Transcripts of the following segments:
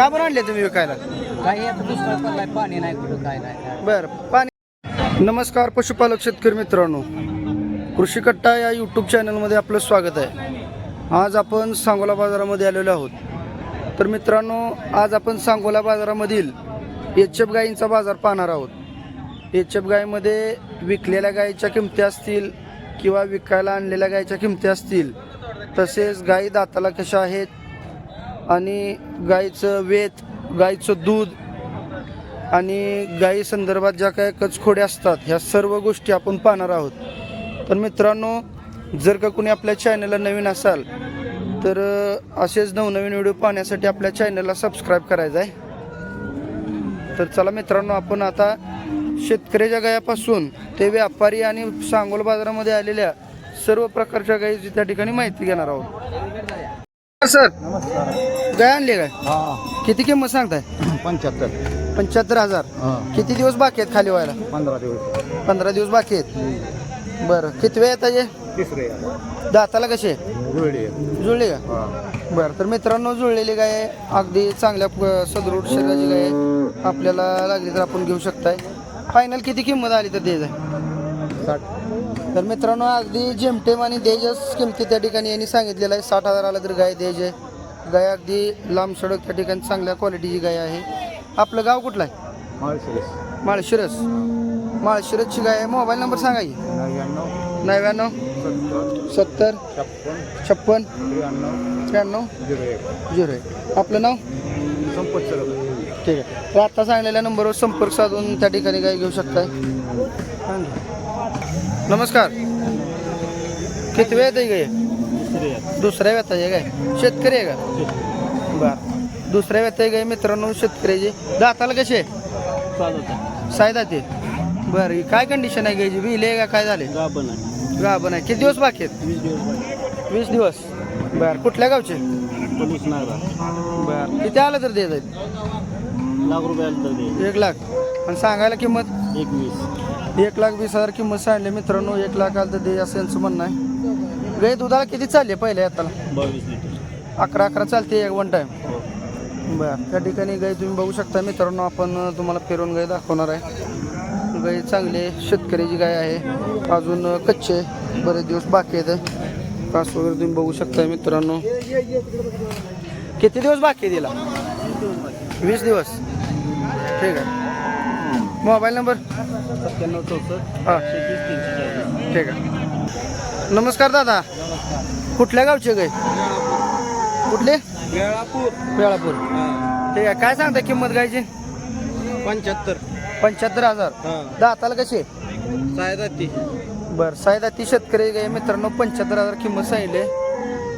का बरं आणले तुम्ही विकायला? काही आता दुष्काळ पडलाय पाणी नाही कुठं काय नाही. बर पाणी. नमस्कार पशुपालक शेतकरी मित्रांनो. कृषी कट्टा या यूट्यूब चॅनलमध्ये आपलं स्वागत आहे. आज आपण सांगोला बाजारामध्ये आलेलो आहोत. तर मित्रांनो आज आपण सांगोला बाजारामधील एच एफ गायींचा बाजार पाहणार आहोत. एच एफ गायीमध्ये विकलेल्या गायीच्या किमती असतील किंवा विकायला आणलेल्या गायीच्या किमती असतील तसेच गायी दाताला कशा आहेत आणि गाईचं वेत गाईचं दूध आणि गायी संदर्भात ज्या काही कचखोड्या असतात ह्या सर्व गोष्टी आपण पाहणार आहोत. तर मित्रांनो जर का कोणी आपल्या चॅनलला नवीन असाल तर असेच नवनवीन व्हिडिओ पाहण्यासाठी आपल्या चॅनलला सबस्क्राईब करायचं आहे. तर चला मित्रांनो आपण आता शेतकऱ्याच्या गायापासून ते व्यापारी आणि सांगोल बाजारामध्ये आलेल्या सर्व प्रकारच्या गायीची त्या ठिकाणी माहिती घेणार आहोत. सर. गाय आणली काय? हा. किती किंमत सांगताय? पंच्याहत्तर. पंच्याहत्तर हजार. किती दिवस बाकी आहेत खाली व्हायला? पंधरा दिवस. पंधरा दिवस बाकी आहेत? बरं. किती वेळ येत तिसरे. दाताला कसे? जुळली. जुळले का? बरं. तर मित्रांनो जुळलेली गाय. अगदी चांगल्या प- सदृढ शरीराची गाय आहे. आपल्याला लागली तर आपण घेऊ शकताय. फायनल किती किंमत आली तर द्यायचं साठ. तर मित्रांनो अगदी जेमटेम आणि द्यायच्याच किमती त्या ठिकाणी यांनी सांगितलेलं आहे. साठ हजार आला तर गाय द्यायचे गाय अगदी लांब सडक त्या ठिकाणी चांगल्या क्वालिटीची गाय आहे. आपलं गाव कुठलं आहे? माळशिरस. माळशिरस. माळशिरसची गाय आहे. मोबाईल नंबर सांगा की. नव्याण्णव. सत्तर. छप्पन. त्र्याण्णव. झिरो एक. आपलं नाव? संपत सर. ठीक आहे. तर आता सांगलेल्या नंबरवर संपर्क साधून त्या ठिकाणी गाय घेऊ शकताय. नमस्कार. किती वेळ आहे गाय दुसऱ्या व्यथा आहे काय? शेतकरी आहे का? बर. दुसऱ्या व्यथा आहे गाय मित्रांनो शेतकऱ्याची? दाताला कसे सायदा ते. बरं काय कंडिशन आहे गायची बिले का काय झाले गाभण आहे. किती दिवस बाकी आहेत? वीस दिवस. वीस दिवस बर कुठल्या गावचे? बर. किती आलं तर देत आहेत? लाख रुपये आले तर दे एक लाख. आणि सांगायला किंमत? एक लाख वीस हजार किंमत सांगली मित्रांनो एक लाख आलं तर दे असं यांचं म्हणणं आहे. गाय दुधाला किती चालले पहिले आताला? बावीस लिटर. अकरा अकरा चालते एक वन टाइम हो. बरं त्या ठिकाणी गाय तुम्ही बघू शकता मित्रांनो आपण तुम्हाला फिरून गाय दाखवणार आहे. गाय चांगली शेतकऱ्याची गाय आहे अजून कच्चे बरेच दिवस बाकी आहेत. कास वगैरे तुम्ही बघू शकता मित्रांनो. किती दिवस बाकी आहे तिला? वीस दिवस. ठीक आहे. Mobile number? सत्त्याण्णव चौसष्ट हां. ठीक आहे. नमस्कार दादा. कुठल्या गावचे गाय कुठले? वेळापूर वेळापूर ठीक आहे. काय सांगता किंमत गायची? पंच्याहत्तर. पंच्याहत्तर हजार. दाताला कशी? सायदा ती. बरं सायदा ती शेतकरी गाय मित्रांनो पंच्याहत्तर हजार किंमत सांगितले.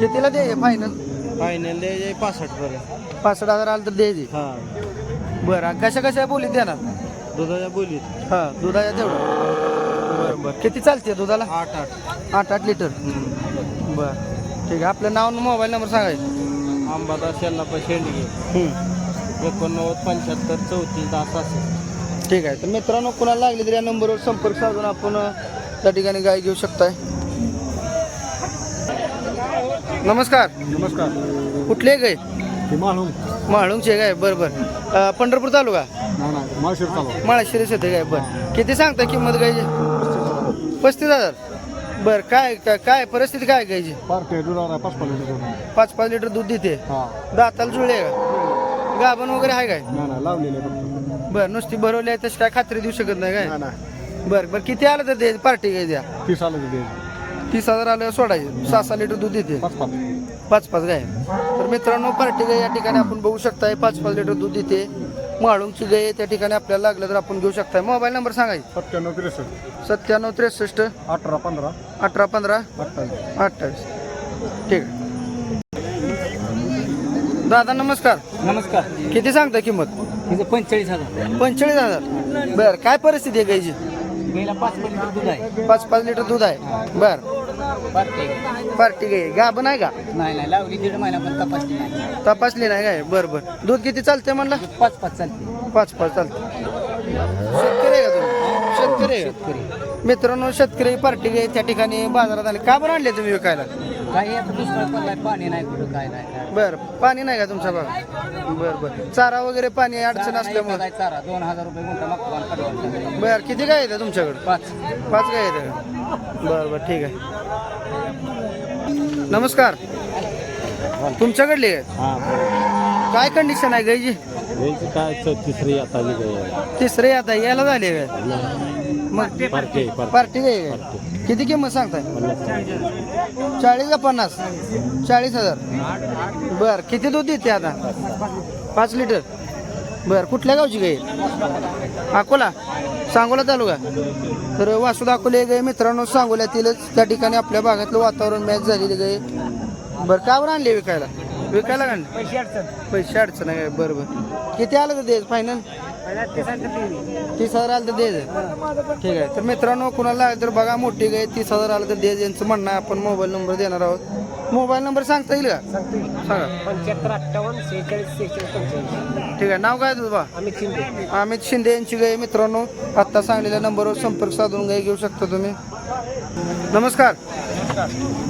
कितीला दे फायनल फायनल द्यायचे पासष्ट पर्यंत पासष्ट हजार आलं तर द्यायची हां. बरं कशा कशा बोलीत देणार? दुधाच्या बोलीत. हां दुधाच्या तेवढं. बरं बरं. किती चालते दुधाला? आठ आठ. आठ आठ लिटर. बरं. ठीक आहे. आपलं नाव आणि मोबाईल नंबर सांगायचं अंबादास शेल्लापा शेंडगे. हं. एकोणनव्वद पंच्याहत्तर चौतीस दहा सहासष्ट ठीक आहे. तर मित्रांनो कुणाला लागली तर या नंबरवर संपर्क साधून आपण अ, त्या ठिकाणी गाय घेऊ शकताय. नमस्कार. नमस्कार. कुठले गाय? ते मालूम म्हाळुंगचे गाय बरं बरं. पंढरपूर तालुका? माळशिर माळशिरस येते गाय बरं. किती सांगता किंमत गायची पस्तीस हजार. बरं काय काय- काय परिस्थिती काय पार्टी आहे. पाच पाच लिटर दूध देते. हा. दाताला जुळले का? गाभण वगैरे आहे काय? बरं नुसती भरवली आहे तशी काय खात्री देऊ शकत नाही काय? बरं बरं किती आलं तर दे पार्टी गाय द्या तीस आलं ते तीस हजार आलं सोडायचे सहा सहा लिटर दूध देते. पाच पाच पाच पाच गाय. तर मित्रांनो पार्टी गाय या ठिकाणी आपण बघू शकताय पाच पाच लिटर दूध देते माळुंगची गाय आहे, त्या ठिकाणी आपल्याला लागलं तर आपण घेऊ शकताय. मोबाईल नंबर सांगायचे सत्त्याण्णव त्रेसष्ट. सत्त्याण्णव त्रेसष्ट. अठरा पंधरा. अठरा पंधरा. अठ्ठावीस. अठ्ठावीस. ठीक आहे. दादा नमस्कार. नमस्कार. किती सांगता किंमत? पंचेचाळीस हजार. पंचेचाळीस हजार. बरं काय परिस्थिती आहे गायची? गेला पाच लिटर दूध आहे. पाच पाच लिटर दूध आहे. बरं. पार्टी गाय गाभण आहे का? नाही नाही लावली दीड महिना पण तपासली नाही. तपासली नाही काय? बरं बरं. दूध किती चालतंय म्हणलं? पाच पाच चालते पाच पाच चालतं शेतकरी आहे का तुम्ही? शेतकरी आहे का? शेतकरी. मित्रांनो शेतकरी पार्टी त्या ठिकाणी बाजारात आले. का बरं आणले तुम्ही विकायला? काही आता दुष्काळ पडलाय पाणी नाही कुठं काय नाही काय बरं पाणी नाही का तुमच्या भागात बरं बरं. चारा वगैरे पाणी अडचण चारा नाही असल्यामुळे. काय चारा. दोन हजार रुपये गुंठा मागतो आणि कडवायचा. बरं किती काय येतं तुमच्याकडे? पाच. पाच काय येतं? का बरं बरं ठीक आहे. नमस्कार. तुमच्याकडली आहे? काय कंडिशन आहे गायची काय तिसरी आता तिसरे आता यायला झाले काय मग पार्टी काय किती किंमत सांगताय? चाळीस का पन्नास? चाळीस हजार. बर किती दूध देते आता? पाच लिटर. बर कुठल्या गावची गाई? अकोला. सांगोला तालुका. तर वासुद अकोले गाई मित्रांनो सांगोल्यातीलच त्या ठिकाणी आपल्या भागातलं वातावरण मॅच झालेली गाई. बरं का बरं आणली विकायला? विकायला आणली पैसे अडचण. पैसे अडचण आहे. बरं बरं. किती आलं तर द्यायचं फायनल तीस हजार आलं तर द्यायचं ठीक आहे. तर मित्रांनो कुणाला लागलं तर बघा मोठी गाय तीस हजार आलं तर द्यायचं यांचं म्हणणं आहे आपण मोबाईल नंबर देणार आहोत. मोबाईल नंबर सांगता येईल का? सांगा. पंच्याहत्तर अठ्ठावन्न सेहेचाळीस सेहेचाळीस पंच्याऐंशी ठीक आहे. नाव काय तुझं बा? अमित शिंदे. अमित शिंदे यांची गाय. मित्रांनो आत्ता सांगलेल्या नंबरवर संपर्क साधून गाय घेऊ शकता तुम्ही. नमस्कार.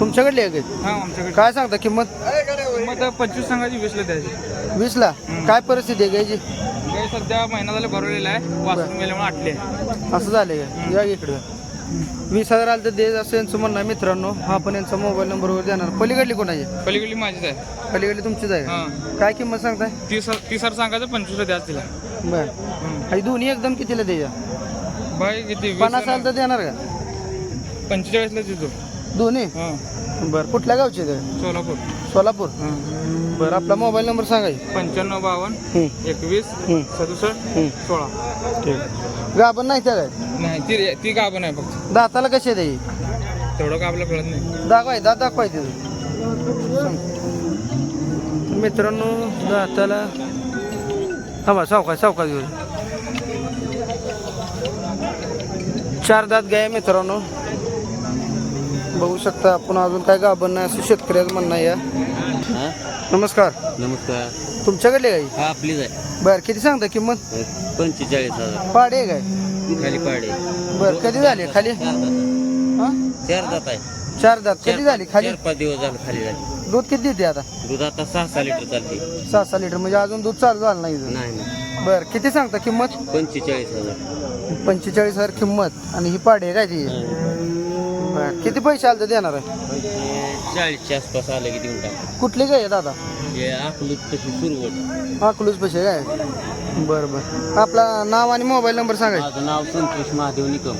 तुमच्याकडली आहे गाय? हा आमच्याकडे काय सांगता? किंमत? मग पंचवीस सांगायची वीसला द्यायची. वीसला? काय परिस्थिती आहे गायची? सध्या महिना झाला भरवलेला आहे. वाचून गेल्यामुळे आटले असं झालं या इकडं. वीस हजार आलं तर दे असं यांचं म्हणणं आहे मित्रांनो. हा पण यांचा मोबाईल नंबरवर देणार. पलीकडली कोणाची पलीकडली माझीच आहे. पलीकडली तुमचीच आहे काय किंमत सांगताय? तीस तीस हजार सांगायचं पंचवीसला द्यायचं तिला. बर. आणि दोन्ही एकदम कितीला द्यायच्या बाई किती? पन्नास आलं तर देणार का? पंचेचाळीसला देतो. दोन्ही? बरं. कुठल्या गावचे ते? सोलापूर. सोलापूर. हा. बरं आपला मोबाईल नंबर सांगायचे पंच्याण्णव बावन्न एकवीस सदुसष्ट सोळा. ठीक. गाभण नाही त्या काय नाही ती ती गाभं नाही फक्त. दाताला कसे द्याई तेवढं का कळत नाही. दाखवाय दात दाखवाय तिथं. सांग. मित्रांनो दाताला थांबा सावकाश सावकाश घेऊ चार दात गाय मित्रांनो. बघू शकता आपण अजून काय गाभण नाही असं शेतकऱ्याचं म्हणणं आहे या. नमस्कार. नमस्कार. तुमच्याकडले गाई हा आपलीच आहे. बर किती सांगता किंमत? पंचेचाळीस हजार. पाडे आहे काय? खाली पाडे. बर कधी झाली? खाली? हा? चार दात आहे. चार दात. कधी झाली खाली? चार पाच दिवस झालं खाली झाली. दूध किती देते आता? दूध आता सहा सहा लिटर चालते. सहा सहा लिटर. म्हणजे अजून दूध चालू झालं नाही इथं. नाही नाही. बर किती सांगता किंमत? पंचेचाळीस हजार. पंचेचाळीस हजार किंमत. आणि ही पाडी आहे काय ती? बर किती पैसे आले तर देणार आहे? चाळीसच्या आसपास आलं की देऊन टाक कुठली काय आहे दादा? हे आपली तशी सुरुवात अकलूज पैसे काय? बरं बरं. आपला नाव आणि मोबाईल नंबर सांगायचं माझं नाव संतोष महादेव निकम.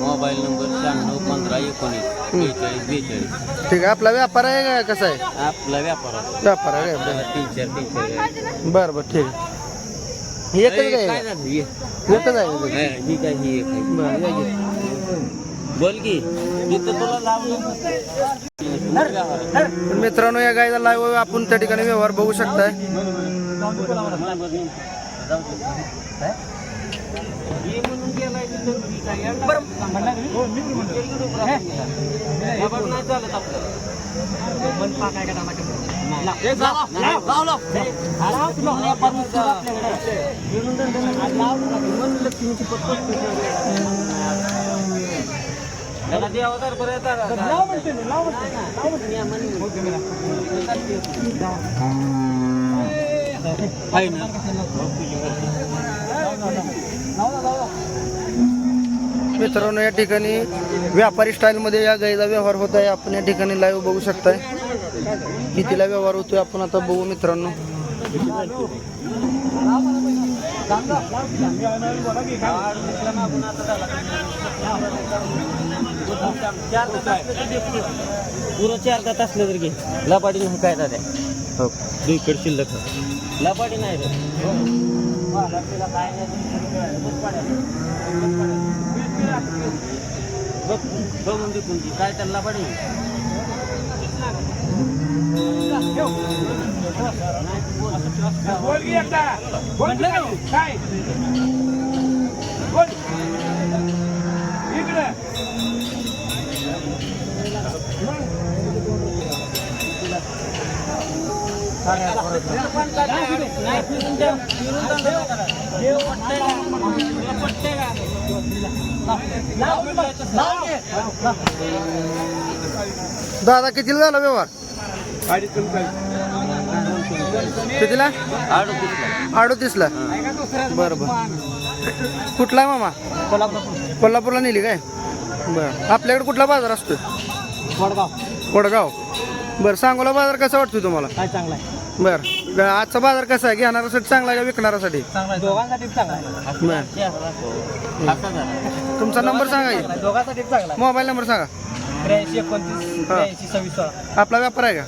मोबाईल नंबर शहाण्णव पंधरा एकोणीस बेचाळीस बेचाळीस. ठीक आहे. आपला व्यापार आहे का कसा आहे? आपला व्यापार असतो. व्यापार आहे काय आपल्याला तीन चार तीन चार गाड्या. बरं बरं. ठीक आहे. एकच काय काय आहे झालं? एकच आहे? हा, काय ही एक आहे. बरं. बोल की. तिथं तुला लावलं तर मित्रांनो या गायला लाईव्ह आपण त्या ठिकाणी व्यवहार बघू शकताय. मित्रांनो या ठिकाणी व्यापारी स्टाईलमध्ये या गाईचा व्यवहार होत आहे. आपण या ठिकाणी लाईव्ह बघू शकताय. कितीला व्यवहार होतोय आपण आता बघू मित्रांनो. पुरं पुराचे अर्धा तास नजर घे. लपाटी नाही काय दादा? हो इकड शिल्लक. लपाटी नाही बघून काय तर लपाटी बोल काय? बोल. दादा कितीला झाला व्यवहार? कितीला? अडोतीसला. बरं बरं. कुठला आहे मामा? कोल्हापूर कोल्हापूरला नेली काय? बरं. आपल्याकडे कुठला बाजार असतो वडगाव. वडगाव. बरं सांगोला बाजार कसा वाटतो तुम्हाला? काय चांगला आहे? बरं. ग- आजचा बाजार कसा आहे? घेणाऱ्यासाठी चांगला आहे का विकणाऱ्यासाठी? चांगला आहे. दोघांसाठी चांगला आहे. बरं. तुमचा नंबर सांगा की. दोघांसाठी चांगला मोबाईल नंबर सांगा. आहे त्र्याऐंशी एकोणतीस त्र्याऐंशी सव्वीस सोळा. आपला व्यापार आहे का?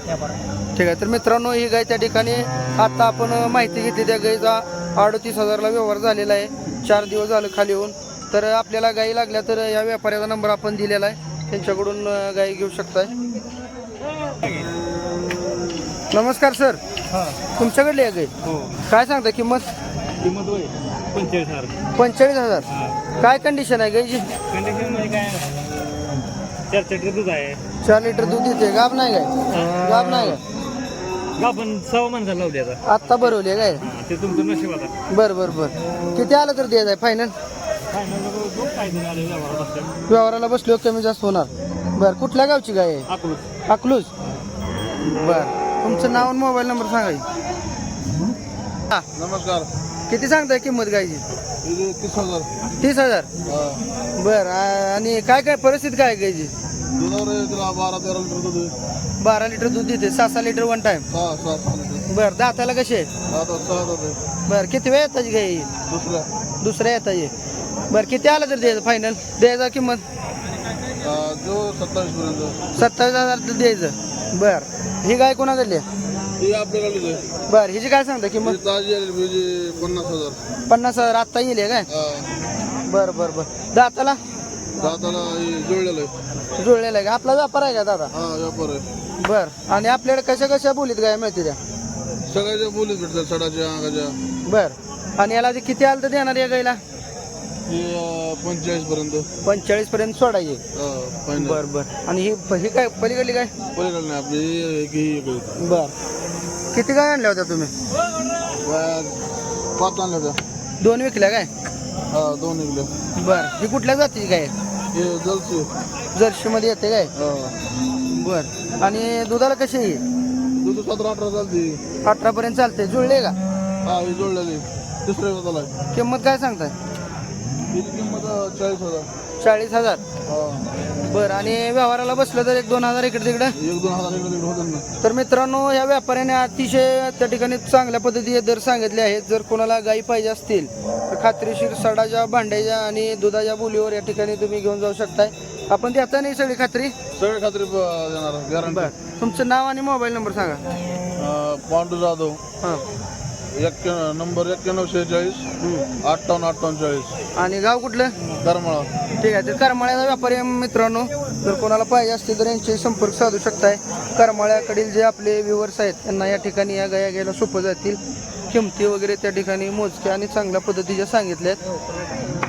ठीक आहे. तर मित्रांनो ही गाय त्या ठिकाणी आता आपण माहिती घेतली. त्या गाईचा अडतीस हजारला व्यवहार झालेला आहे. चार दिवस झालं खाली येऊन. तर आपल्याला गाई लागल्या तर या व्यापाऱ्याचा नंबर आपण दिलेला आहे. त्यांच्याकडून अं, गाई घेऊ शकताय. नमस्कार सर. तुमच्याकडली आहे? गाई काय सांगता किंमत? किंमत होय. पंचेचाळीस हजार. पंचेचाळीस हजार. काय कंडिशन आहे गाईची कंडिशन म्हणजे काय? चार दूध आहे. चार लिटर दूध देते गाब नाही काय? गाब नाही काय? आपण सहा माणसाला लावली आता. आत्ता भरवली आहे काय? हा, ते तुमचं नशीब आता. बरं बरं बरं. किती आलं तर द्यायचं आहे? फायनल आले व्यवहारात व्यवहाराला बसलो कमी जास्त होणार. बर कुठल्या गावची गाय आहे? अकलूज. बर. तुमचं नाव आणि मोबाईल नंबर सांगा नमस्कार. किती सांगताय किंमत गायची तीस हजार. तीस हजार. बर आणि काय काय परिस्थिती काय गायची बारा तेरा लिटर दूध. बारा लिटर दूध देते सहा सहा लिटर वन टाइम बर दाताला कसे बर किती वेळ येताची गाय? दुसऱ्या. दुसऱ्या येताची बर किती आलं तर द्यायचं फायनल द्यायचा किंमत? जो सत्तावीस पर्यंत. सत्तावीस हजार द्यायचं. बर. ही गाय कोणाकडली आहे? ही आपल्याकडे बर हिची काय सांगता किंमत? ताजी म्हणजे पन्नास हजार. पन्नास हजार आत्ता येईल काय? हा. बर बर बर. दाताला? दाताला हे जुळलेलं आहे. जुळलेला आहे का? आपला व्यापार आहे का दादा? हा व्यापार आहे. बर. आणि आपल्याकडे कशा कशा बोलीत गाय मिळते त्या? सगळ्याच्या बोलीत भेटतात सडाच्या अंगाच्या. बर. आणि याला जे किती आलं तर देणार या गायला? पंचेचाळीस पर्यंत पंचेचाळीस पर्यंत सोडायचे? बर बर. आणि ही ही काय पलीकडली काय? पलीकडे नाही आपली ही ही. बर. किती गाय आणल्या होत्या तुम्ही? पाच आणल्या होत्या. दोन विकल्या काय? हा दोन निघल्या बर. ही कुठल्या जातीची आहे? हे जलसी जर्सी. मध्ये येते काय? हा. बर. आणि दुधाला कशी आहे दूध सतरा अठरा चालते. अठरा पर्यंत चालते. जुळले का? हा ही जोडलेली दुसऱ्या किंमत काय सांगताय? किंमत चाळीस हजार? चाळीस हजार? हा. बर आणि व्यवहाराला बसलं तर एक दोन हजार इकडे तिकडे? एक दोन हजार इकडे तिकडे होतात ना. तर मित्रांनो या व्यापाऱ्याने अतिशय त्या ठिकाणी चांगल्या पद्धतीचे दर सांगितले आहेत. जर कोणाला गायी पाहिजे असतील तर खात्रीशीर सडाच्या भांड्याच्या आणि दुधाच्या बोलीवर या ठिकाणी तुम्ही घेऊन जाऊ शकताय. आपण देता नाही सगळी खात्री? सगळे खात्री देणार गॅरंटी बर. तुमचं नाव आणि मोबाईल नंबर सांगा. पांडू जाधव. हां. एक नंबर एक्क्याण्णव शेहेचाळीस अठ्ठावन्न अठ्ठावन्न चाळीस. आणि गाव कुठलं? करमाळा. ठीक आहे तर करमाळ्याचा व्यापारी मित्रांनो जर कोणाला पाहिजे असतील तर यांचे संपर्क साधू शकताय. करमाळ्याकडील जे आपले व्ह्युअर्स आहेत त्यांना या ठिकाणी या गाया घ्यायला सोपं जातील. किमती वगैरे त्या ठिकाणी मोजक्या आणि चांगल्या पद्धतीच्या सांगितल्या आहेत